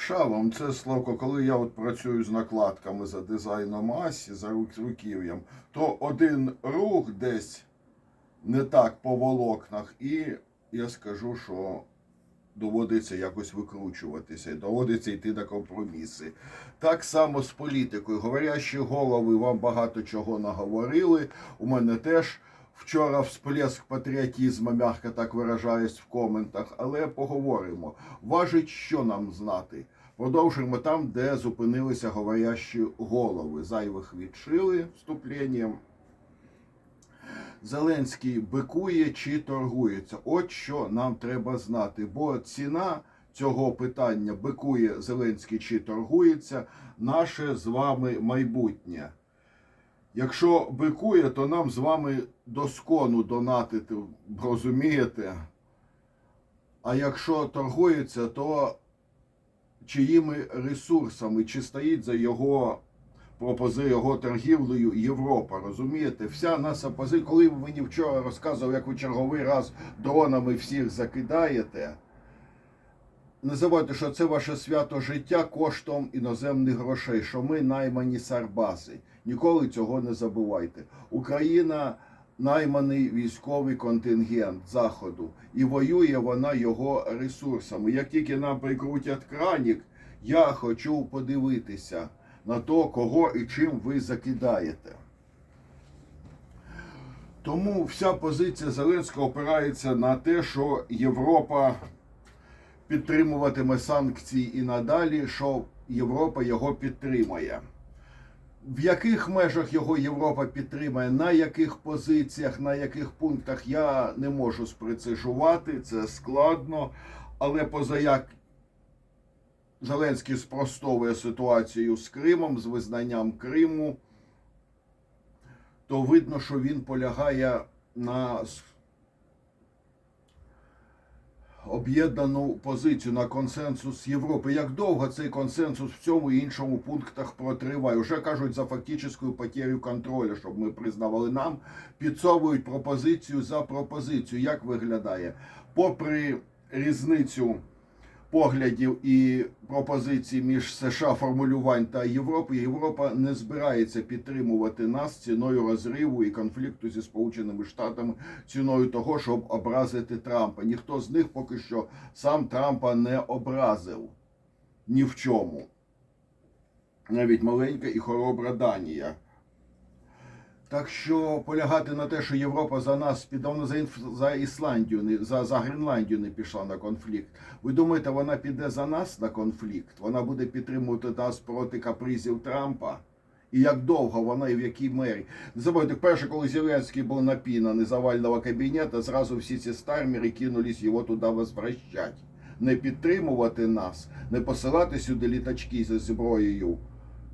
Шалом, це Славко, коли я от працюю з накладками за дизайном Асі, за рук- руків'ям, то один рух десь не так по волокнах, і я скажу, що доводиться якось викручуватися, доводиться йти на компроміси. Так само з політикою. Говорящі голови вам багато чого наговорили. У мене теж вчора всплеск патріотизму, м'яко так виражаюсь в коментах, але поговоримо. Важить, що нам знати. Продовжуємо там, де зупинилися говорящі голови. Зайвих відшили вступленням. Зеленський бикує чи торгується. От що нам треба знати. Бо ціна цього питання бикує Зеленський чи торгується, наше з вами майбутнє. Якщо бикує, то нам з вами доскону донатити, розумієте? А якщо торгується, то чиїми ресурсами, чи стоїть за його пропози його торгівлею Європа, розумієте? Вся наша позиція, коли ви мені вчора розказували, як ви черговий раз дронами всіх закидаєте. Не забувайте, що це ваше свято життя коштом іноземних грошей, що ми наймані сарбази. Ніколи цього не забувайте. Україна найманий військовий контингент Заходу, і воює вона його ресурсами. Як тільки нам прикрутять кранік, я хочу подивитися на то, кого і чим ви закидаєте. Тому вся позиція Зеленського опирається на те, що Європа підтримуватиме санкції і надалі, що Європа його підтримає. В яких межах його Європа підтримає, на яких позиціях, на яких пунктах я не можу спрецижувати, це складно. Але поза як Зеленський спростовує ситуацію з Кримом, з визнанням Криму, то видно, що він полягає на об'єднану позицію на консенсус Європи. Як довго цей консенсус в цьому і іншому пунктах протриває? Уже кажуть за фактичну потерю контролю, щоб ми признавали нам, підсовують пропозицію за пропозицію. Як виглядає? Попри різницю поглядів і пропозицій між США формулювань та Європи, Європа не збирається підтримувати нас ціною розриву і конфлікту зі Сполученими Штатами, ціною того, щоб образити Трампа. Ніхто з них поки що сам Трампа не образив ні в чому. Навіть маленька і хоробра Данія. Так що полягати на те, що Європа за нас піддавно за, інф- за Ісландію, не за, за Гренландію не пішла на конфлікт. Ви думаєте, вона піде за нас на конфлікт? Вона буде підтримувати нас проти капризів Трампа? І як довго вона і в якій мері? Не забудьте, перше, коли Зеленський був напінаний з овального кабінету, зразу всі ці стармери кинулись його туди возвращати. Не підтримувати нас, не посилати сюди літачки зі зброєю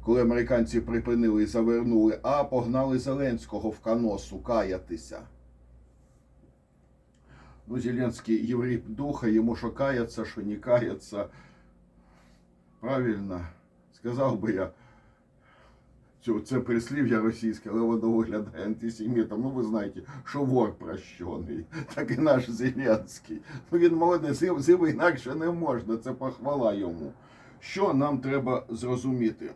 коли американці припинили і завернули, а погнали Зеленського в каносу каятися. Ну, Зеленський єврей духа, йому що каяться, що не каяться. Правильно, сказав би я. Це прислів'я російське, але воно виглядає антисемітом. Ну, ви знаєте, що вор прощений, так і наш Зеленський. Ну, він молодець, з з інакше не можна, це похвала йому. Що нам треба зрозуміти?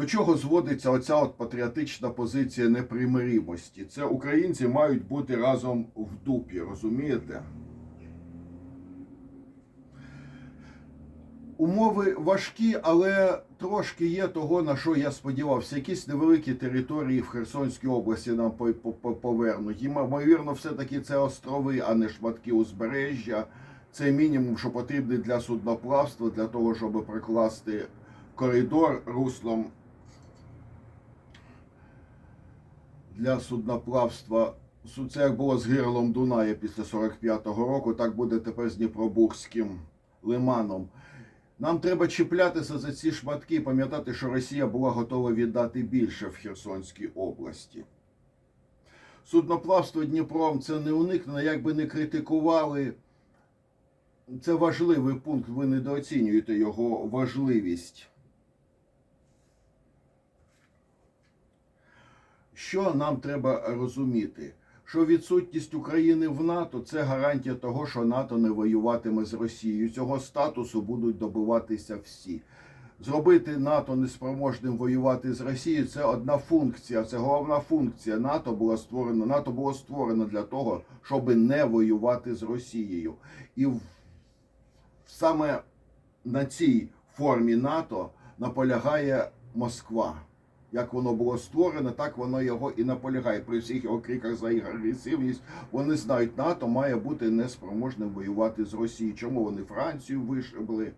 До чого зводиться оця от патріотична позиція непримиримості? Це українці мають бути разом в дупі, розумієте? Умови важкі, але трошки є того, на що я сподівався. Якісь невеликі території в Херсонській області нам по- по- по- повернуть. Ймовірно, все-таки це острови, а не шматки узбережжя. Це мінімум, що потрібно для судноплавства, для того, щоб прикласти коридор руслом для судноплавства. Су- Це як було з гирлом Дуная після 45-го року, так буде тепер з Дніпробурзьким лиманом. Нам треба чіплятися за ці шматки і пам'ятати, що Росія була готова віддати більше в Херсонській області. Судноплавство Дніпром це не уникнено, як би не критикували. Це важливий пункт, ви недооцінюєте його важливість. Що нам треба розуміти? що відсутність України в НАТО це гарантія того, що НАТО не воюватиме з Росією. Цього статусу будуть добиватися всі. Зробити НАТО неспроможним воювати з Росією це одна функція, це головна функція. НАТО була створена. НАТО було створено для того, щоб не воювати з Росією. І саме на цій формі НАТО наполягає Москва. Як воно було створено, так воно його і наполягає. При всіх його криках за агресивність вони знають, НАТО має бути неспроможним воювати з Росією. Чому вони Францію вишибли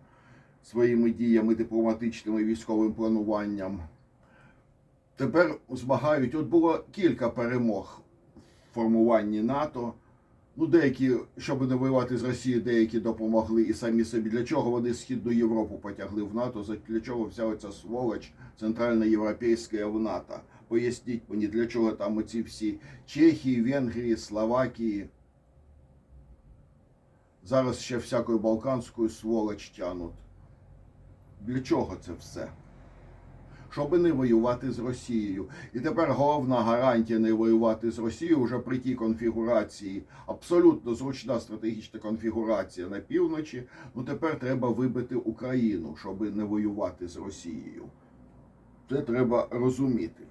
своїми діями, дипломатичними військовим плануванням? Тепер змагають. От було кілька перемог в формуванні НАТО. Ну, деякі, щоб не воювати з Росією, деякі допомогли і самі собі. Для чого вони Східну Європу потягли в НАТО? Для чого вся оця сволоч центральна європейська в НАТО? Поясніть мені, для чого там оці всі Чехії, Венгрії, Словакії. Зараз ще всякою балканською сволоч тянуть. Для чого це все? Щоб не воювати з Росією. І тепер головна гарантія не воювати з Росією вже при тій конфігурації, абсолютно зручна стратегічна конфігурація на півночі. Ну тепер треба вибити Україну, щоб не воювати з Росією. Це треба розуміти.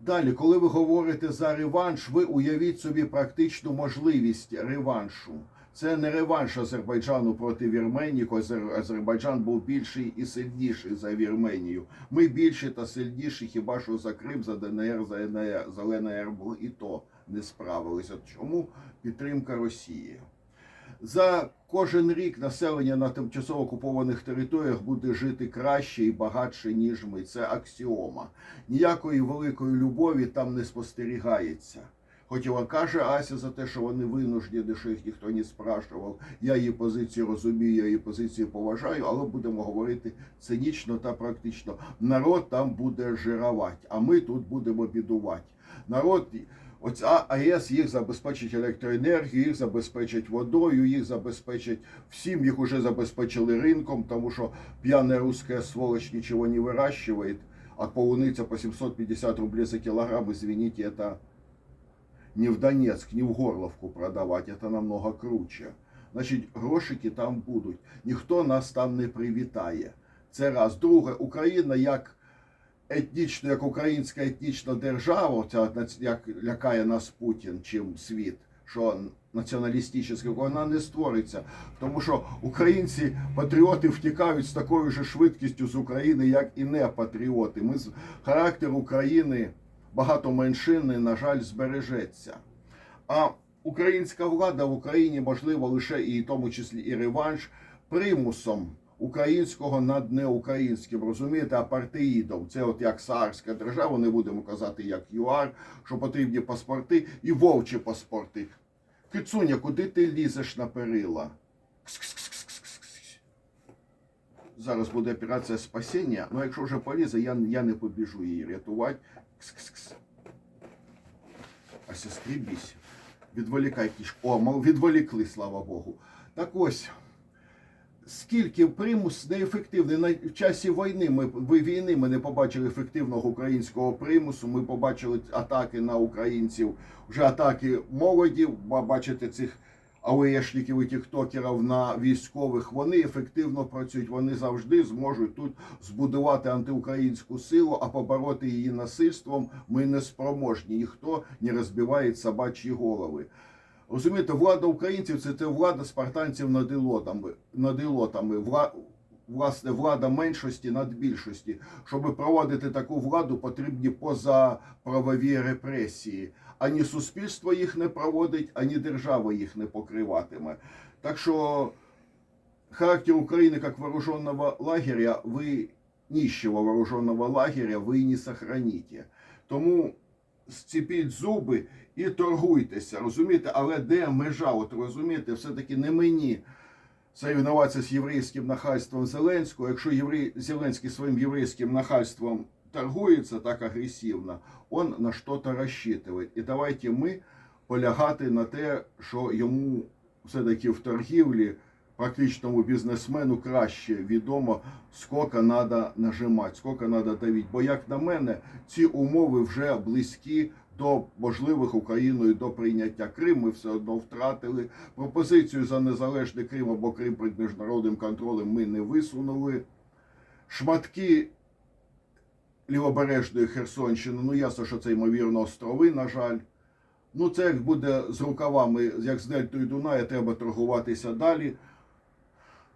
Далі, коли ви говорите за реванш, ви уявіть собі практичну можливість реваншу. Це не реванш Азербайджану проти Вірменії, коли Азербайджан був більший і сильніший за Вірменію. Ми більші та сильніші, хіба що за Крим, за ДНР, за НР, за ЛНР і то не справилися. Чому підтримка Росії? За кожен рік населення на тимчасово окупованих територіях буде жити краще і багатше, ніж ми. Це аксіома. Ніякої великої любові там не спостерігається. Хоч і вона каже Ася за те, що вони винуждені, що їх ніхто не спрашував. Я її позицію розумію, я її позицію поважаю, але будемо говорити цинічно та практично. Народ там буде жирувати, а ми тут будемо бідувати. Народ, оця АЕС їх забезпечить електроенергією, їх забезпечить водою, їх забезпечить всім, їх уже забезпечили ринком, тому що п'яна русська сволочь нічого не вирощує, а полуниця по 750 рублей за кілограм, извините, это не в Донецк, не в Горловку продавати, це намного круче. Значить, грошики там будуть. Ніхто нас там не привітає. Це раз. Друге, Україна як етнічно, як українська етнічна держава, ця як лякає нас Путін, чим світ, що націоналістична, вона не створиться. Тому що українці, патріоти втікають з такою ж швидкістю з України, як і не патріоти. Ми з характер України багатоменшинний, на жаль, збережеться. А українська влада в Україні можливо лише і в тому числі і реванш примусом українського над неукраїнським, розумієте, апартеїдом. Це от як царська держава, не будемо казати як ЮАР, що потрібні паспорти і вовчі паспорти. Кицуня, куди ти лізеш на перила? Кс-кс-кс-кс-кс-кс. Зараз буде операція спасіння, але якщо вже полізе, я, я не побіжу її рятувати. Кс-кс-кс. А сестрібісь. Відволікай кішку. О, мов, відволікли, слава Богу. Так ось. Скільки примус неефективний на часі війни. Ми війни ми не побачили ефективного українського примусу. Ми побачили атаки на українців, вже атаки молоді. Бачите цих АВЕшників і тіктокерів на військових. Вони ефективно працюють. Вони завжди зможуть тут збудувати антиукраїнську силу, а побороти її насильством ми не спроможні. Ніхто не розбиває собачі голови. Розумієте, влада українців це, те влада спартанців над ілотами, над ілотами. Вла, власне, влада меншості над більшості. Щоб проводити таку владу, потрібні позаправові репресії. Ані суспільство їх не проводить, ані держава їх не покриватиме. Так що характер України як вооруженного лагеря, ви нищего вооруженного лагеря ви не сохраните. Тому зціпіть зуби і торгуйтеся, розумієте? Але де межа? От розумієте, все-таки не мені соревнуватися з єврейським нахальством Зеленського. Якщо єврей, Зеленський своїм єврейським нахальством торгується так агресивно, он на що-то розчитує. І давайте ми полягати на те, що йому все-таки в торгівлі практичному бізнесмену краще відомо, скільки треба нажимати, скільки треба давити. Бо, як на мене, ці умови вже близькі до можливих Україною до прийняття Крим. Ми все одно втратили. Пропозицію за незалежний Крим або Крим під міжнародним контролем ми не висунули. Шматки лівобережної Херсонщини, ну ясно, що це ймовірно острови, на жаль. Ну, це як буде з рукавами, як з Дельтою Дуная, треба торгуватися далі.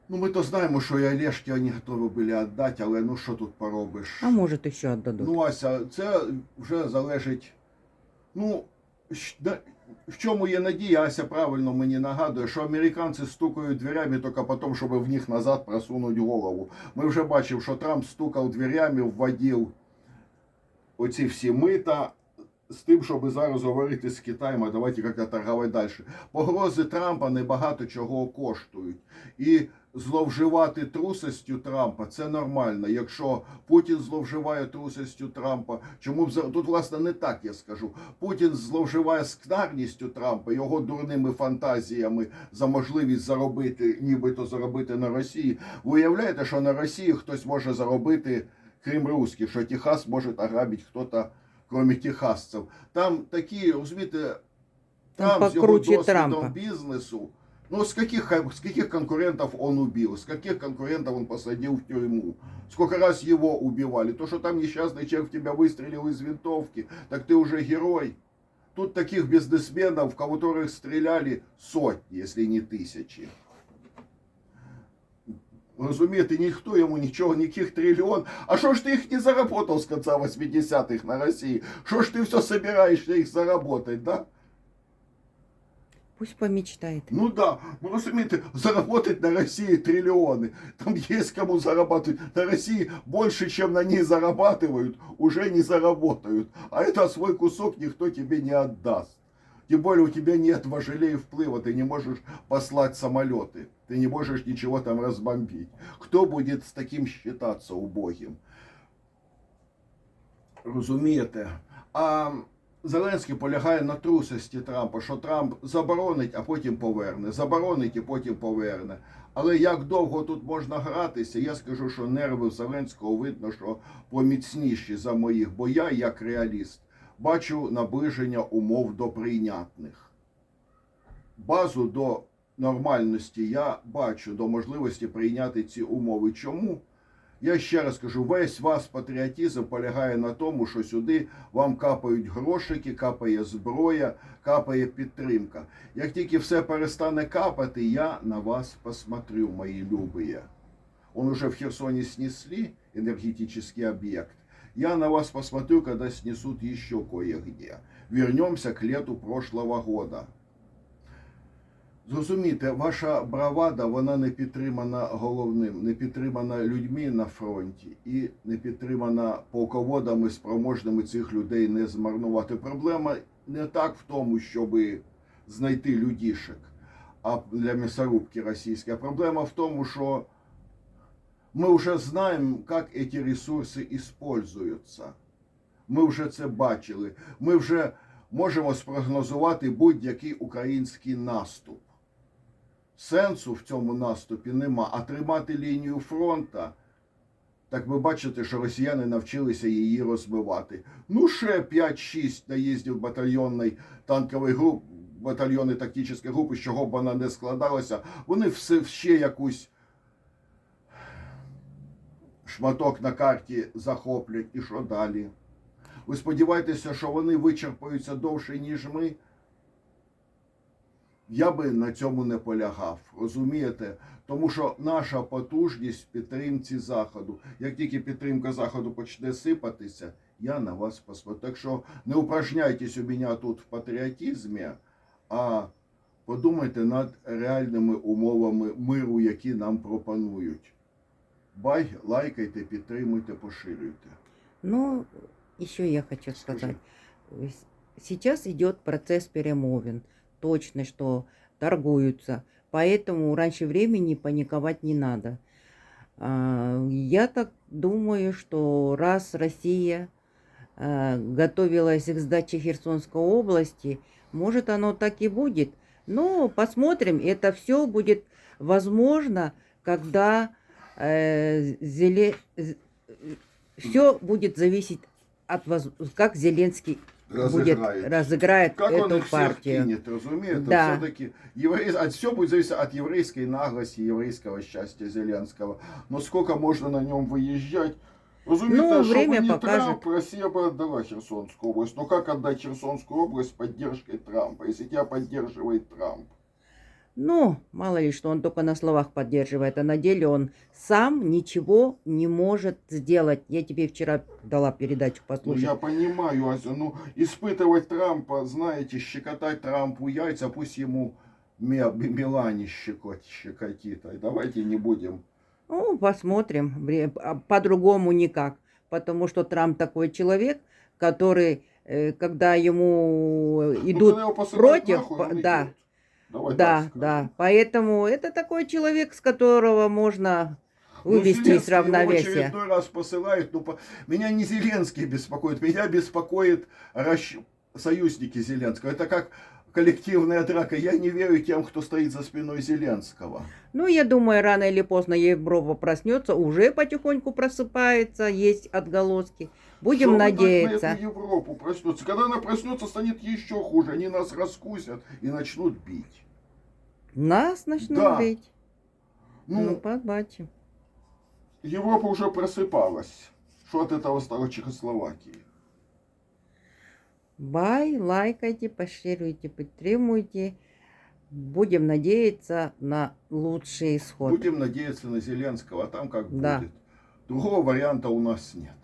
Ну, ми то знаємо, що і Олешки вони готові були віддати, але ну що тут поробиш? А может еще отдадут. Ну, Ася, це вже залежить. Ну, в чому є надія, Ася правильно мені нагадує, що американці стукають дверями тільки потім, щоб в них назад просунути голову. Ми вже бачимо, що Трамп стукав дверями, вводив оці всі мита з тим, щоб зараз говорити з Китаєм, а давайте як торгувати далі. Погрози Трампа небагато чого коштують. І зловживати трусостю Трампа це нормально. Якщо Путін зловживає трусостю Трампа, чому б тут власне не так я скажу. Путін зловживає скнарністю Трампа, його дурними фантазіями за можливість заробити, нібито заробити на Росії. Ви уявляєте, що на Росії хтось може заробити, крім русських, що Техас може ограбити хтось, крім техасців. Там такі, розумієте, Там Трамп з його досвідом Трампа. бизнесу. Ну, с каких, с каких конкурентов он убил? С каких конкурентов он посадил в тюрьму? Сколько раз его убивали? То, что там несчастный человек в тебя выстрелил из винтовки, так ты уже герой. Тут таких бизнесменов, в которых стреляли сотни, если не тисячі. Розумієте, ніхто йому нічого, ніяких трильйон. А що ж ти їх не заработал з конца 80-х на Росії? Що ж ти все собираєшся їх заработать, да? Пусть помечтает. Ну да, вы розумієте, заработать на России триллионы. Там есть кому зарабатывать. На России больше, чем на ней зарабатывают, уже не заработают. А это свой кусок никто тебе не отдаст. Тем более у тебя нет важелей вплыва, ты не можешь послать самолеты, ты не можешь ничего там разбомбить. Кто будет с таким считаться убогим? Розумієте? А Зеленський полягає на трусості Трампа, що Трамп заборонить, а потім поверне. Заборонить і потім поверне. Але як довго тут можна гратися, я скажу, що нерви Зеленського видно, що поміцніші за моїх, бо я, як реаліст, бачу наближення умов до прийнятних. Базу до нормальності я бачу, до можливості прийняти ці умови. Чому? Я ще раз кажу, весь ваш патріотизм полягає на тому, що сюди вам капають грошики, капає зброя, капає підтримка. Як тільки все перестане капати, я на вас посмотрю, мої любі. Он уже в Херсоне снесли энергетический объект. Я на вас посмотрю, когда снесут еще кое-где. Вернемся к лету прошлого года. Зрозумійте, ваша бравада вона не підтримана головним, не підтримана людьми на фронті і не підтримана полководами спроможними цих людей не змарнувати. Проблема не так в тому, щоб знайти людішек, а для м'ясорубки російської. Проблема в тому, що ми вже знаємо, як ці ресурси используються. Ми вже це бачили. Ми вже можемо спрогнозувати будь-який український наступ. Сенсу в цьому наступі нема. А тримати лінію фронта, так ви бачите, що росіяни навчилися її розбивати. Ну, ще 5-6 наїздів батальйонної танкової групи, батальйони тактичної групи, з чого б вона не складалася, вони все ще якусь шматок на карті захоплять. І що далі? Ви сподіваєтеся, що вони вичерпаються довше, ніж ми? Я би на цьому не полягав, розумієте? Тому що наша потужність в підтримці Заходу. Як тільки підтримка Заходу почне сипатися, я на вас посмотрю. Так що не упражняйтесь у мене тут в патріотизмі, а подумайте над реальними умовами миру, які нам пропонують. Бай, лайкайте, підтримуйте, поширюйте. Но еще я хочу Скажи. сказать. С- Сейчас идет процесс перемовин. Точно, что торгуются. Поэтому раньше времени паниковать не надо. А, Я так думаю, что раз Россия а, готовилась к сдаче Херсонской области, может оно так и будет. Но посмотрим, это все будет возможно, когда все будет зависеть от воз- как Зеленский будет Разыграет. разыграет Как он эту их всех партию. кинет, разумеется, Да. все-таки еврей... от все будет зависеть от еврейской наглости, еврейского счастья Зеленского. Но сколько можно на нем выезжать? Разумеется, Ну, время не покажет. Трамп, Россия бы отдала Херсонскую область. Но как отдать Херсонскую область с поддержкой Трампа, если тебя поддерживает Трамп? Ну, мало ли, что он только на словах поддерживает, а на деле он сам ничего не может сделать. Я тебе вчера дала передачу Ну, послушать. я понимаю, Ася, ну, испытывать Трампа, знаете, щекотать Трампу яйца, пусть ему Ме- Мелани щекот, щекотит. А Давайте не будем. Ну, посмотрим. А По-другому никак. Потому что Трамп такой человек, который, э, когда ему Ну, идут посылают против, нахуй, да. идет. Давай Да, так да. Поэтому это такой человек, с которого можно Ну, вывести из Зеленский его равновесия. очередной раз посылают. Ну, по- Меня не Зеленский беспокоит, меня беспокоит расщ- союзники Зеленского. Это как коллективная драка. Я не верю тем, кто стоит за спиной Зеленского. Ну, я думаю, рано или поздно Европа проснется, уже потихоньку просыпается, есть отголоски. Будем Что надеяться. на Европу проснется. Когда она проснется, станет еще хуже. Они нас раскусят и начнут бить. Нас начнут Да. бить. Ну, Ну, побачим. Европа уже просыпалась. Что от этого стало Чехословакии? Бай, лайкайте, пошируйте, підтримуйте. Будем надеяться на лучший исход. Будем надеяться на Зеленского, а там как Да. будет. Другого варианта у нас нет.